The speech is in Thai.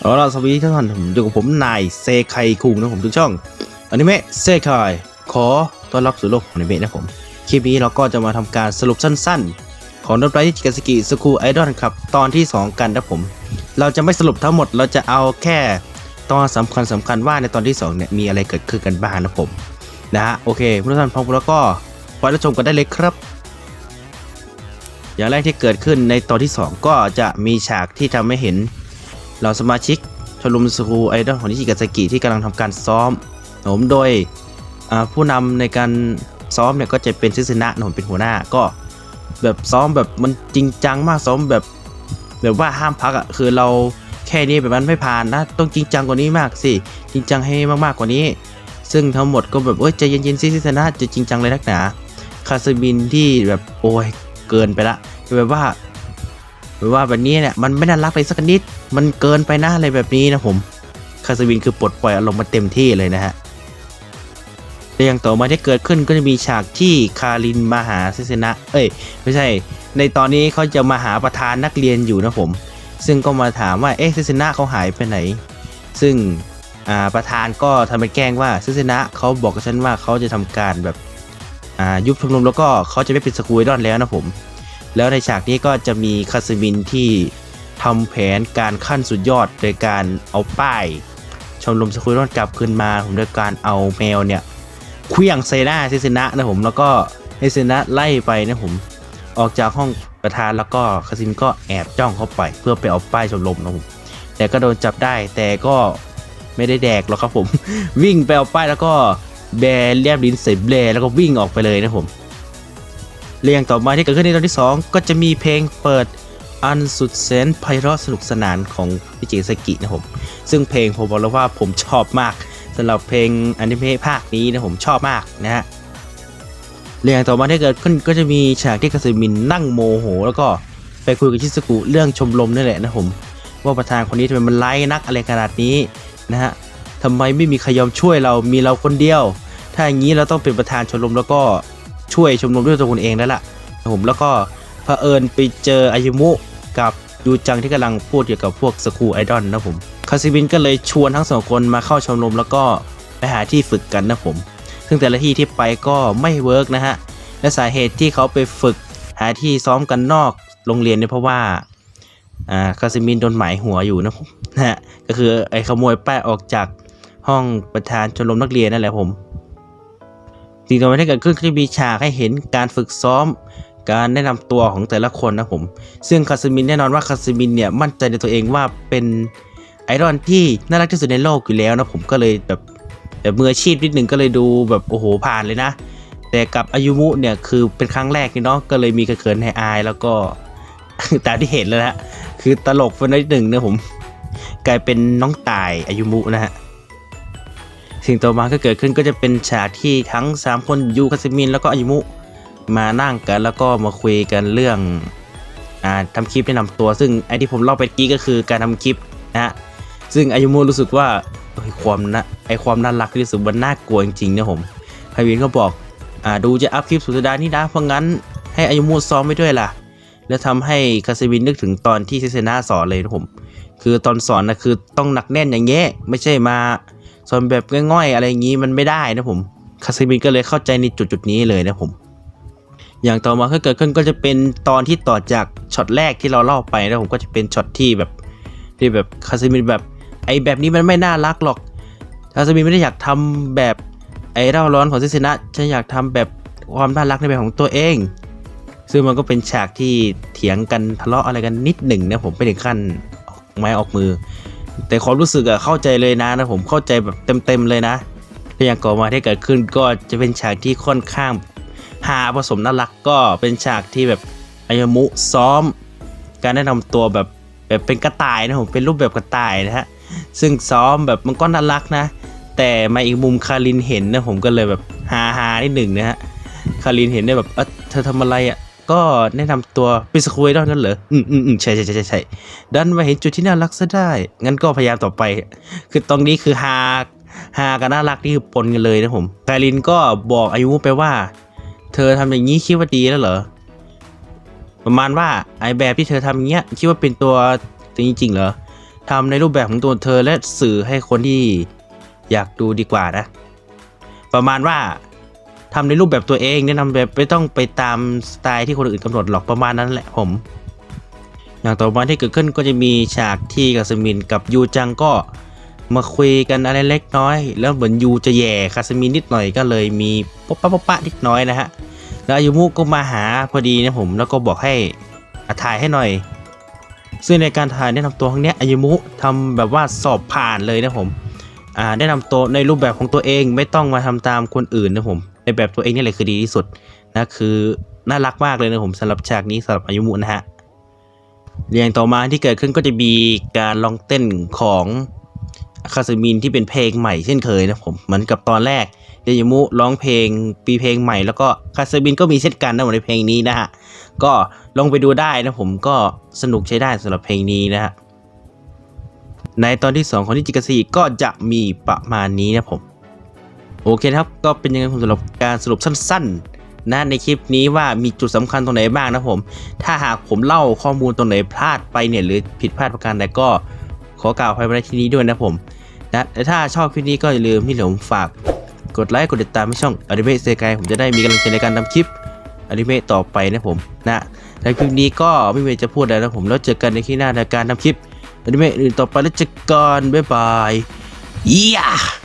เอาล่ะสวัสดีทุกท่านผมอยู่กับผมนายเซไคคุงนะผมทุกช่องอนิเมะเซไคขอต้อนรับสู่โลกของอนิเมะนะผมคลิปนี้เราก็จะมาทำการสรุปสั้นๆ ของดนตรีจิกาสกิสคูไอดอลครับตอนที่ 2 กันนะผม เราจะไม่สรุปทั้งหมดเราจะเอาแค่ ตอนสำคัญสำคัญว่าในตอนที่2เนี่ยมีอะไรเกิดขึ้นกันบ้างนะผมนะฮะโอเคทุกท่านพร้อมแล้วก็ไปรับชมกันได้เลยครับ อย่างแรกที่เกิดขึ้นในตอนที่ 2 ก็จะมีฉากที่ทำให้เห็นเหล่าสมาชิกชมรมสกูไอดอลของนิชิกาสกิที่กำลังทำการซ้อมผมโดยผู้นำในการซ้อมเนี่ยก็จะเป็นซิสนะผมเป็นหัวหน้าก็แบบซ้อมแบบมันจริงจังมากซ้อมแบบแบบว่าห้ามพักอะ่ะคือเรา แค่นี้แบบมันไม่ผ่านนะ ต้องจริงจังกว่านี้มากสิ จริงจังให้มากๆกว่านี้ ซึ่งทั้งหมดก็แบบเอ้ยใจเย็นๆซิซิสนะจะจริงจังเลยนักหนา คาสบินที่แบบโอ้ยเกินไปละแบบว่าหรือว่าแบบนี้เนี่ยมันไม่น่ารักเลยสักนิด มันเกินไปนะอะไรแบบนี้นะผม คาสวินคือปลดปล่อยอารมณ์มาเต็มที่เลยนะฮะแต่อย่างต่อมาที่เกิดขึ้นก็จะมีฉากที่คารินมาหาซเซนะ เอ้ย ไม่ใช่ ในตอนนี้เขาจะมาหาประธานนักเรียนอยู่นะผม ซึ่งก็มาถามว่าเอ๊ะเซเซนะเขาหายไปไหน ซึ่งประธานก็ทำเป็นแกล้งว่าเซเซนะเขาบอกกับฉันว่าเขาจะทำการแบบยุบชมรมแล้วก็เขาจะไม่เป็นสกูไอดอนแล้วนะผม แล้วในฉากนี้ก็จะมีคาสมินที่ทำแผนการขั้นสุดยอดโดยการเอาป้ายชมรมสกุลรอนกลับคืนมาผมโดยการเอาแมวเนี่ยเคลี้ยงใส่หน้าเซซนะนะผมแล้วก็ให้เซนะไล่ไปนะผมออกจากห้อง ประธานแล้วก็คาซินก็แอบจ้องเข้าไป เพื่อไปเอาป้ายชมรมนะผมแต่ก็โดนจับได้แต่ก็ไม่ได้แดกหรอกครับผม วิ่งไปเอาป้ายแล้วก็แบรเลียบลิ้นใส่เบลแล้วก็วิ่งออกไปเลยนะผมเรื่องต่อมาที่เกิดขึ้นในตอนที่ 2 ก็จะมีเพลงเปิดอันสุดแสนไพเราะสนุกสนานของพิจิสกินะผม ซึ่งเพลงผมบอกเลยว่าผมชอบมากสำหรับเพลงอนิเมะภาคนี้นะผมชอบมากนะฮะ เรื่องต่อมาที่เกิดขึ้นก็จะมีฉากที่คาซึมินนั่งโมโห แล้วก็ไปคุยกับชิสกุเรื่องชมรมนี่แหละนะผม ว่าประธานคนนี้ทำไมมันไล่นักอะไรขนาดนี้นะฮะทำไมไม่มีใครยอมช่วยเรามีเราคนเดียว ถ้าอย่างนี้เราต้องเป็นประธานชมรมแล้วก็ช่วยชมรมด้วยตัวคุณเองแล้วล่ะครับผมแล้วก็เผอิญไปเจออายุมุกับยูจังที่กำลังพูดเกี่ยวกับพวกสกูไอดอลนะผมคาซิบินก็เลยชวนทั้งสองคนมาเข้าชมรมแล้วก็ไปหาที่ฝึกกันนะผม ซึ่งแต่ละที่ที่ไปก็ไม่เวิร์กนะฮะ และสาเหตุที่เขาไปฝึกหาที่ซ้อมกันนอกโรงเรียนเนี่ยเพราะว่าอ่าคาซิมินโดนหมายหัวอยู่นะผมนะฮะก็คือไอ้ขโมยป้ายออกจากห้องประธานชมรมนักเรียนนั่นแหละผมสิ่งต่อมาที่เกิดขึ้นก็จะมีฉากให้เห็นการฝึกซ้อม การแนะนำตัวของแต่ละคนนะผม ซึ่งคาสมินแน่นอนว่าคาสมินเนี่ยมั่นใจในตัวเองว่าเป็นไอดอลที่น่ารักที่สุดในโลกอยู่แล้วนะผมก็เลยแบบ แบบมืออาชีพนิดหนึ่งก็เลยดูแบบโอ้โหผ่านเลยนะ แต่กับอายุมุเนี่ยคือเป็นครั้งแรกนี่เนาะก็เลยมีกระเขินให้อายแล้วก็ตามที่เห็นแล้วนะฮะคือตลกไปนิดหนึ่งนะผม กลายเป็นน้องตายอายุมุนะฮะสิ่งต่อมาก็เกิดขึ้นก็จะเป็นฉากที่ทั้ง 3 คนยูคาซิมินแล้วก็อายุมุมานั่งกันแล้วก็มาคุยกันเรื่องอ่าทำคลิปแนะนำตัว ซึ่งไอที่ผมเล่าไปกี้ก็คือการทำคลิปนะฮะซึ่งอายุมุรู้สึกว่า ความนะไอความน่ารักที่รู้สึกมันน่ากลัวจริงๆนะผมไพวินก็บอกอ่าดูจะอัพคลิปสุดสัปดาห์นี้นะเพราะงั้นให้อายุมุซ้อมไปด้วยล่ะ แล้วทำให้คาซิมินนึกถึงตอนที่เซเซนาสอนเลยนะผม คือตอนสอนนะคือต้องหนักแน่นอย่างเงี้ยไม่ใช่มาส่วนแบบง่อยๆ อะไรอย่างนี้มันไม่ได้นะผมคาซิมินก็เลยเข้าใจในจุดจุดนี้เลยนะผม อย่างต่อมาก็เกิดขึ้นก็จะเป็นตอนที่ต่อจากช็อตแรกที่เราเล่าไปนะผมก็จะเป็นช็อตที่แบบที่แบบคาซิมินแบบ ไอแบบนี้มันไม่น่ารักหรอกคาซิมินไม่ได้อยากทำแบบไอเร่าร้อนของเซซินะฉันอยากทำแบบความน่ารักในแบบของตัวเอง ซึ่งมันก็เป็นฉากที่เถียงกันทะเลาะอะไรกันนิดหนึ่งนะผมไม่ถึงขั้นออกไม้ออกมือ แต่ความรู้สึกอะเข้าใจเลยนะนะผมเข้าใจแบบเต็มๆเลยนะและอย่างก่อมาที่เกิดขึ้นก็จะเป็นฉากที่ค่อนข้างหาผสมน่ารักก็เป็นฉากที่แบบอายมุซ้อม การแนะนำตัวแบบแบบเป็นกระต่ายนะผมเป็นรูปแบบกระต่ายนะฮะ ซึ่งซ้อมแบบมันก็น่ารักนะ แต่มาอีกมุมคารินเห็นนะผมก็เลยแบบฮาฮาๆนิดหนึ่งนะฮะคารินเห็นได้แบบเออเธอทำอะไรอะก็แนะนำตัวเป็นสควอดอนนั่นเหรอ อืมอืมอืมใช่ใช่ใช่ใช่ใช่ดันมาเห็นจุดที่น่ารักซะได้ งั้นก็พยายามต่อไป คือตรงนี้คือฮาฮากับน่ารักนี่คือปนกันเลยนะผมกาลินก็บอกอายุไปว่า เธอทำอย่างนี้คิดว่าดีแล้วเหรอ ประมาณว่าไอแบบที่เธอทำอย่างเงี้ยคิดว่าเป็นตัวจริงๆเหรอ ทำในรูปแบบของตัวเธอและสื่อให้คนที่อยากดูดีกว่านะ ประมาณว่าทำในรูปแบบตัวเองแนะนำแบบไม่ต้องไปตามสไตล์ที่คนอื่นกำหนดหรอกประมาณนั้นแหละผม อย่างต่อมาที่เกิดขึ้นก็จะมีฉากที่กัสมินกับยูจังก็มาคุยกันอะไรเล็กน้อย แล้วเหมือนยูจะแย่คาสมินนิดหน่อยก็เลยมีป๊อปะป๊ะป๊ะนิดน้อยนะฮะ แล้วอายุมุก็มาหาพอดีนะผมแล้วก็บอกให้อาถ่ายให้หน่อย ซึ่งในการถ่ายแนะนำตัวครั้งนี้อายุมุทำแบบว่าสอบผ่านเลยนะผมอ่าแนะนำตัวในรูปแบบของตัวเองไม่ต้องมาทำตามคนอื่นนะผมในแบบตัวเองนี่แหละคือดีที่สุดนะคือน่ารักมากเลยนะผมสำหรับฉากนี้สำหรับอายุมุนะฮะเรียงต่อมาที่เกิดขึ้นก็จะมีการลองเต้นของคาสมินที่เป็นเพลงใหม่เช่นเคยนะผมเหมือนกับตอนแรก เดยมุร้องเพลงปีเพลงใหม่แล้วก็คาสบินก็มีเช่นกันนะในเพลงนี้นะฮะ ก็ลองไปดูได้นะผมก็สนุกใช้ได้สำหรับเพลงนี้นะฮะ ในตอนที่ 2 ของนิจิกาซีก็จะมีประมาณนี้นะผม โอเคนะครับก็เป็นยังไงผมสำหรับการสรุปสั้นๆนะในคลิปนี้ว่ามีจุดสำคัญตรงไหนบ้างนะผม ถ้าหากผมเล่าข้อมูลตรงไหนพลาดไปเนี่ยหรือผิดพลาดประการใดก็ขอกล่าวภัยในที่นี้ด้วยนะผมนะและถ้าชอบคลิปนี้ก็อย่าลืมที่ผมฝาก กดไลค์กดติดตามให้ช่องอนิเมะเซกายผมจะได้มีกำลังใจในการทำคลิปอนิเมะต่อไปนะผมนะในคลิปนี้ก็ไม่มีอะไรจะพูดแล้วนะผมแล้วเจอกันในคลิปหน้าในการทำคลิปอนิเมะอื่นต่อไปแล้วเจอกันบ๊ายบาย Yeah!